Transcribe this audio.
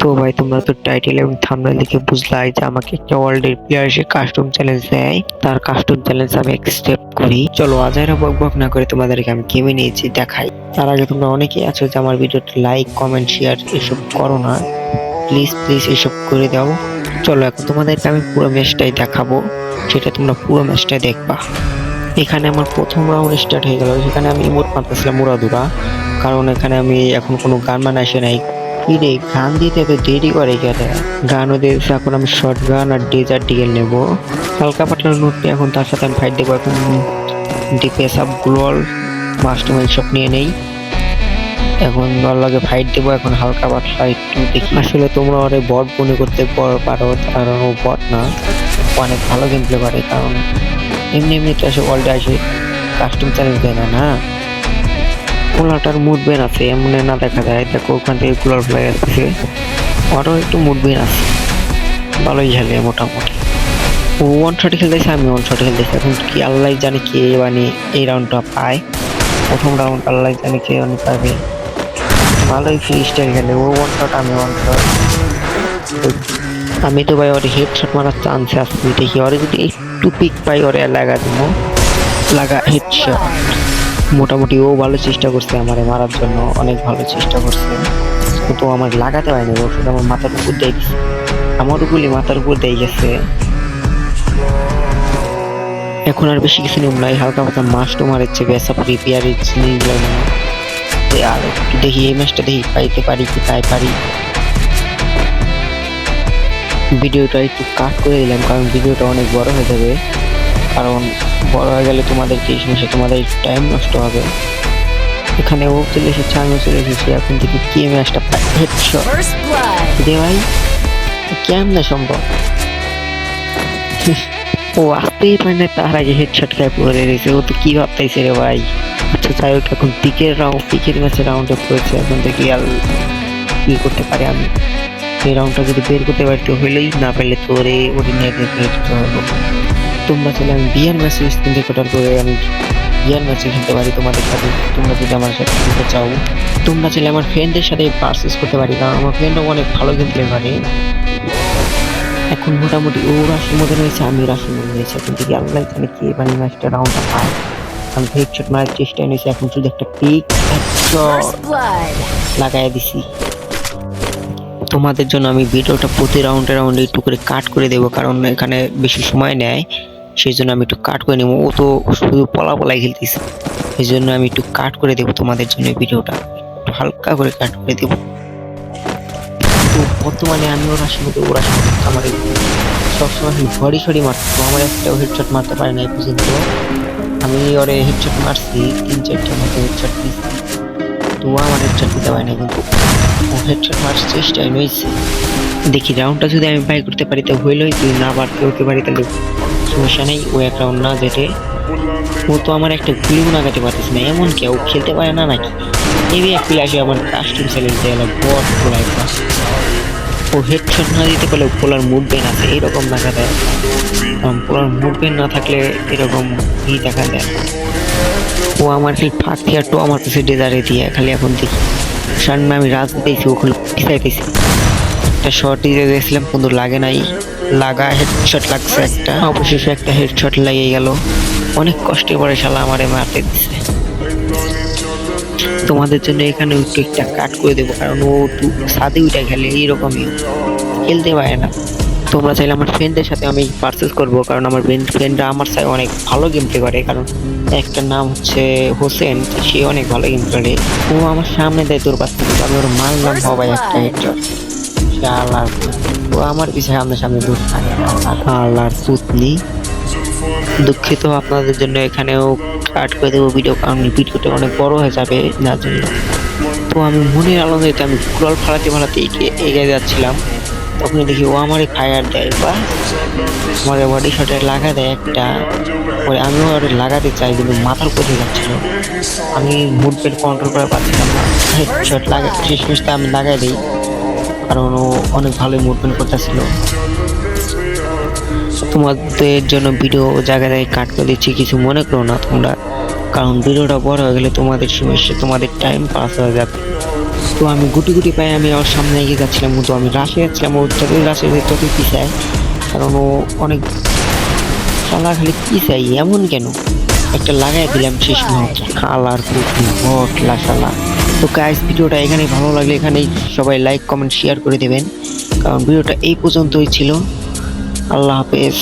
তো ভাই, তোমরা তো টাইটেল এবং থাম্বনেল দেখে বুঝলাই যে আমাকে একটা ওয়ার্ল্ডের প্লেয়ার এসে কাস্টম চ্যালেঞ্জ দেয়। তার কাস্টম চ্যালেঞ্জ আমি অ্যাকসেপ্ট করি। চলো আজাইরা বক বক না করে তোমাদেরকে আমি গেমে নিয়েছি, দেখাই। তার আগে তোমরা অনেকেই আছো যে আমার ভিডিওটা লাইক কমেন্ট শেয়ার এসব করো না। প্লিজ প্লিজ এসব করে দাও। চলো, এখন তোমাদেরকে আমি পুরো ম্যাচটাই দেখাবো। সেটা তোমরা পুরো ম্যাচটাই দেখবা। এখানে আমার প্রথম রাউন্ড স্টার্ট হয়ে গেল। সেখানে আমি ইমোট মারতেছিলাম মুরাদুরা। কারণ এখানে আমি এখন কোনো গান আসে নাই। কি রে গান দিতে এত দেরি করে গেলে। গানও দিয়েছে এখন আমি শর্ট গান আর ডেজার্ট ডিগেল নেব। হালকা পাতলা নোট এখন তার সাথে আমি ফাইট দেবো এখন ডিপিএস আপ গ্লোয়াল মাস্টার সব নিয়ে নেই। এখন ওর লগে ফাইট দেবো, এখন হালকা পাতলা একটু দেখি। আসলে তোমরা ওরে বট মনে করতে পর- কারণ ও বট না। অনেক ভালো গেম প্লে করে, কারণ এমনি এমনি তো আসে ওয়ার্ল্ডে আসে। কাস্টম চ্যালেঞ্জ দেয় না না? পোলাটার মুড বেন আছে, এমন না দেখা যায়। দেখো, ওখান থেকে কুলার ফ্লাই আসছে ওরও একটু মুড বেন আছে। ভালোই খেলে মোটামুটি। ও ওয়ান শট খেলতেছে, আমি ওয়ান শট খেলতেছি। এখন কি আল্লাহ জানে কে মানে এই রাউন্ডটা পায়। প্রথম রাউন্ড আল্লাহ জানে কে মানে পাবে। ভালোই ফ্রি স্টাইল খেলে। ও ওয়ান শট আমি ওয়ান শট আমি তো ভাই ওর হেড শট মারার চান্স আছে, দেখি। ওরে যদি একটু পিক পাই, ওরে লাগা দিব। লাগা হেড শট মোটামুটি ও ভালো চেষ্টা করছে আমারে, মারার জন্য অনেক ভালো চেষ্টা করছে। কিন্তু আমার লাগাতে পারেনি, ও শুধু আমার মাথার উপর দিয়ে দিছে আমার গুলি মাথার উপর দিয়ে গেছে। এখন আর বেশি কিছু নিয়ম নাই, হালকা পাতলা মাস্টও মারেছে বেসা রিপেয়ার আর একটু দেখি, এই ম্যাচটা দেখি পাইতে পারি কি তাই পারি। ভিডিওটা একটু কাট করে দিলাম, কারণ ভিডিওটা অনেক বড় হয়ে যাবে। কারণ বড় হয়ে গেলে তোমাদেরকে এই সমস্যা? তোমাদের টাইম নষ্ট হবে। এখানে ও চলে এসেছে আমিও চলে এসেছি। এখন দেখি কে ম্যাচটা হেডশট. দে ভাই কেমনে সম্ভব? ও আসতেই পারে না তার আগে হেডশট খায় পড়ে রয়েছে। ও তো কি ভাবতেছে রে ভাই? আচ্ছা যাই হোক এখন পিকের রাউন্ড পিকের ম্যাচে রাউন্ডে পড়েছে এখন দেখি আর কি করতে পারি আমি? এই রাউন্ডটা যদি বের করতে পারি তো হইলেই না পারলে তো ওরে নিয়ে হবে। তোমরা চলে আমি বিয়ার ম্যাচে স্ক্রিন রেকর্ডার করে আমি বিয়ার ম্যাচে খেলতে পারি তোমাদের সাথে। তোমরা যদি আমার সাথে খেলতে চাও তোমরা চাইলে আমার ফ্রেন্ডদের সাথে পার্সেস করতে পারি কারণ আমার ফ্রেন্ডও অনেক ভালো গেম প্লে করে এখন মোটামুটি ও রাশের মধ্যে রয়েছে আমি রাশের মধ্যে রয়েছে। এখন থেকে আল্লাহ জানে কে মানে ম্যাচটা রাউন্ডটা পায় আমি হেডশট মারার চেষ্টা নিয়েছি এখন শুধু একটা পিক. লাগাই দিছি। তোমাদের জন্য আমি ভিডিওটা প্রতি রাউন্ডে রাউন্ডে একটু করে কাট করে দেবো কারণ এখানে বেশি সময় নেয়। সেই জন্য আমি একটু কাট করে নেব। ও তো শুধু পলা পলাই খেলতেছে। সেই জন্য আমি একটু কাট করে দেবো তোমাদের জন্য ভিডিওটা। হালকা করে কাট করে দেবো। তো বর্তমানে আমি ওর মধ্যে ওর আসলে আমার সবসময় ভরি সরি মারতো আমার একটাও হেডশট মারতে পারে না এই পর্যন্ত। আমি ওরে হেডশট মারছি, তিন চারটার মতো হেডশট দিচ্ছি তো আমার হেডশট দিতে পারে না কিন্তু ও হেডশট মারার চেষ্টাই নইছে দেখি রাউন্ডটা যদি আমি বাই করতে পারি, তো হইলই। যদি না পারতে হতে পারি, তাহলে সমস্যা নেই, ও এক রাউন্ড না যেতে ও তো আমার একটা গুলিও লাগাতে পারতেছে না এমন কেউ খেলতে পারে না নাকি? এই এক প্লেয়ার আমার কাস্টম চ্যালেঞ্জ দেয় বট পোলার ও হেডশট না দিতে পারলে পোলার মুভমেন্ট আছে এরকম দেখা দেয়। পোলার মুভমেন্ট না থাকলে এরকম ই দেখা দেয়। ও আমার খালি ফাঁক থেকে টো আমার কাছে ডেজারে দিয়ে, খালি এখন দেখি। সামনে আমি রাজ দিতেছি ও খালি পিছাইতেছি। একটা শট দিতে গেছিলাম কিন্তু লাগে নাই। লাগা হেডশট লাগছে একটা। অবশেষে একটা হেডশট লাগিয়ে গেল। অনেক কষ্টে পরে শালা আমারে মারতে দিচ্ছে তোমাদের জন্য এখানে একটু একটা কাট করে দেবো, কারণ ও একটু সাদে উঠে খেলে এইরকমই। খেলতে পারে না। তোমরা চাইলে আমার ফ্রেন্ডের সাথে আমি পারচেস করব, কারণ আমার ফ্রেন্ডরা আমার সাথে অনেক ভালো গেম প্লে করে, কারণ একটা নাম হচ্ছে হোসেন, সে অনেক ভালো গেম খেলে ও আমার সামনে দেয় তোর বাচ্চা কিন্তু আমি ওর মারলাম সবাই একটা হেডশট সে আল্লাহর ও আমার পিছিয়ে সামনে সামনে দূর থাকে। আল্লাহর পুতনি। দুঃখিত আপনাদের জন্য এখানেও কাট করে দেবো ভিডিও কারণ ভিডিওটা অনেক বড় হয়ে যাবে যার জন্য। তো আমি মনের আনন্দে আমি কুড়াল ফালাতে ফালাতে এগিয়ে যাচ্ছিলাম। তখন দেখি ও আমারে ফায়ার দেয় বা আমার বডি শটে লাগা দেয় একটা। পরে আমিও ওর লাগাতে চাই, কিন্তু মাথার উপরে যাচ্ছিল। আমি মুভমেন্ট কন্ট্রোল করে পাচ্ছিলাম না। শেষ মেশটা আমি লাগাই দিই। কারণ ও অনেক ভালোই মুভমেন্ট করতেছিল। তোমাদের জন্য ভিডিও জায়গায় কাট করে দিচ্ছি, কিছু মনে করো না তোমরা। কারণ ভিডিওটা বড় হয়ে গেলে তোমাদের সমস্যা তোমাদের টাইম পাস হয়ে যাবে। তো আমি গুটি গুটি পায়ে আমি ওর সামনে এগিয়ে যাচ্ছিলাম, কিন্তু আমি রাশে যাচ্ছিলাম, ও যতই রাশে ততই পিছায়। কারণ ও অনেক শালা খালি পিছাই এমন কেন? একটা লাগাই দিলাম শেষ মুহূর্তে। খালার কুকুর বটলা শালা। তো গাইস ভিডিওটা এখানেই ভালো লাগলে এখানেই সবাই লাইক কমেন্ট শেয়ার করে দেবেন। কারণ ভিডিওটা এই পর্যন্তই ছিল। আল্লাহ হাফেজ।